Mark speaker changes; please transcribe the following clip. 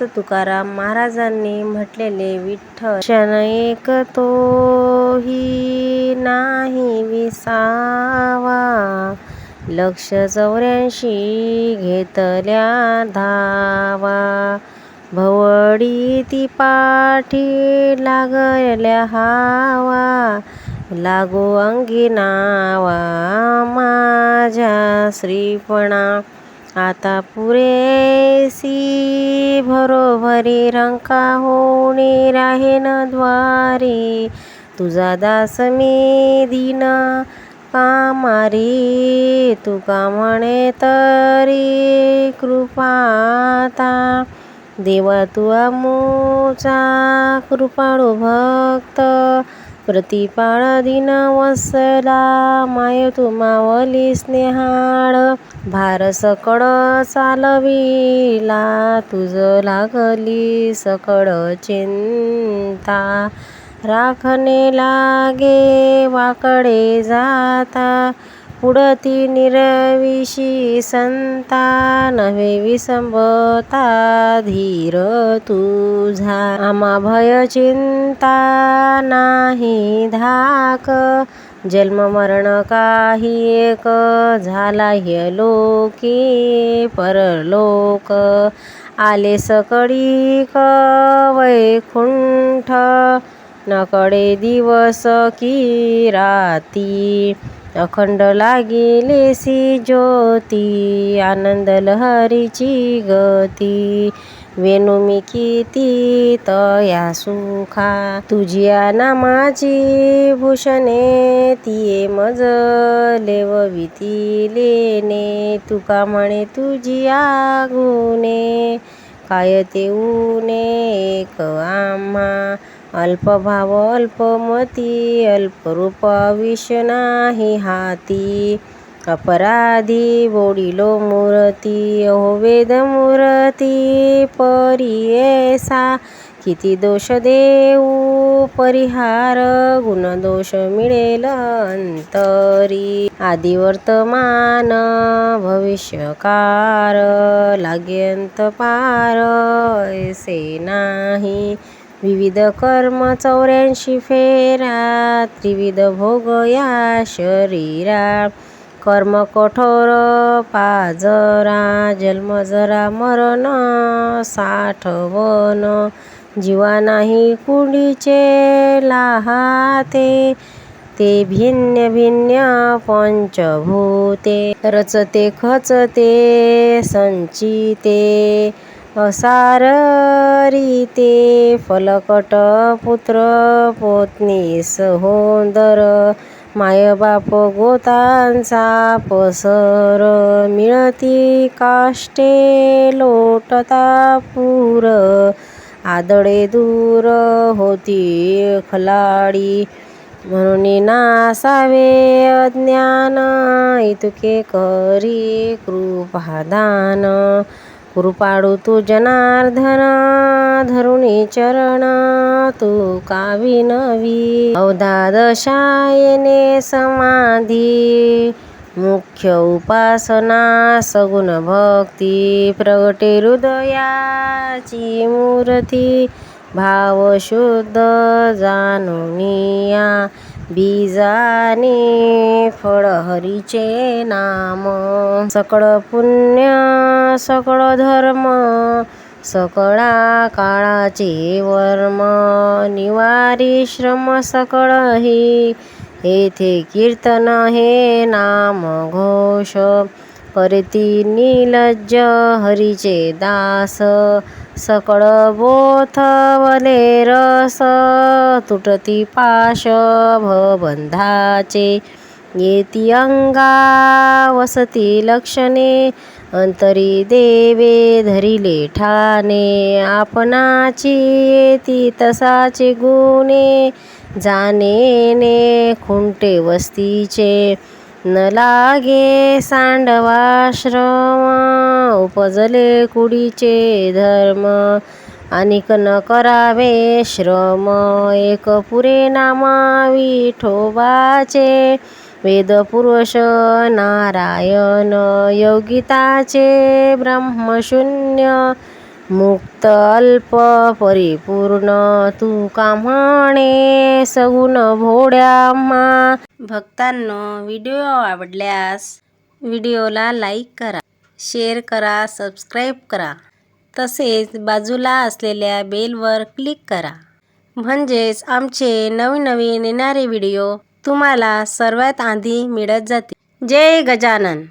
Speaker 1: तुकाराम महाराजांनी म्हटलेले विठ्ठल क्षण एक तोही नाही विसावा. लक्ष चौऱ्याऐंशी घेतल्या धावा. भवडी ती पाठी लागल्या हावा. लागो अंगी नावा माझ्या श्रीपणा. आता पुरेसी भरोभरी रंका होणे राहे ना द्वारे. तुझा दास मी दिना कामारी. तुका म्हणे तरी कृपाता देवा तू आमोचा कृपाळू भक्त. प्रतिपाळ दिन वसला माय तुमावली स्नेहाळ. भार सकळ चालविला तुझ लागली सकळ चिंता. राखणे लागे वाकडे जाता. पुढती निरविशी संता नव्हे विसंबता धीर तुझा. आमा भय चिंता नाही धाक. जन्म मरण काही एक झाला ह्य लोकी परलोक. आले सकळी वैकुंठ नकडे दिवस की राती. अखंड लागिलेसी ज्योती आनंद लहरीची गती. वेणू मी किती तया सुखा तुझ्या नामाची भूषणे तिये मज लेवविती लेने तुका म्हणे तुझिया गुणे काय ते ऊने एक आम्हा अल्पभाव अल्पमती अल्परूप विष नाही हाती. अपराधी बोडिलो मूर्ती अहो वेद मूर्ती परियेसा किती दोष देऊ? परिहार गुणदोष मिळेल अंतरी. आदि वर्तमान भविष्यकार लागेंत पार ऐसे नाही. विविध कर्म चौऱ्याऐंशी फेरा त्रिविध भोग या शरीरा. कर्म कठोर पाजरा जन्म जरा मरण साठवण जीवा नाही कुडीचे लाहाते ते भिन्न भिन्न पंचभूते. रचते खचते संचिते असाररीते. फलकट पुत्र पोतनी सहोदर मायबाप गोतांचा पसर. मिळती काष्टे लोटता पूर. आदळे दूर होती खलाडी. म्हणून नासावे अज्ञान इतके करी कृपादान. कृपाळू तू जनार्दन धरुणी चरण तू कावी नवी. अवधादशायने समाधी. मुख्य उपासना सगुण भक्ती प्रगटे हृदयाची मूर्ती भाव शुद्ध जाणुनिया बीजाने फळ हरीचे नाम सकळ पुण्य सकळ धर्म सकळा काळाचे वर्म निवारी श्रम सकळ हे येथे कीर्तन हे नाम घोष. करती निलज्ज हरीचे दास. सकळ बोथवले रस. तुटती पाश भबंधाचे येती अंगा वसती लक्षणे. अंतरी देवे धरिले ठाणे. आपणाची येती तसाचे गुणे. जाणेने खुंटे वस्तीचे. न लागे सांडवाश्रम उपजले कुडीचे धर्म. अनिक न करावे श्रम एक पुरे नामा विठोबाचे वेदपुरुष नारायण योगिताचे ब्रह्मशून्य. मुक्त अल्प परिपूर्ण तू का म्हणे सगुण भोड्या भक्तांनो व्हिडिओ आवडल्यास व्हिडिओला लाईक करा शेअर करा सबस्क्राईब करा. तसेच बाजूला असलेल्या बेलवर क्लिक करा. म्हणजेच आमचे नवनवीन येणारे व्हिडिओ तुम्हाला सर्वात आधी मिळत जातील. जय गजानन!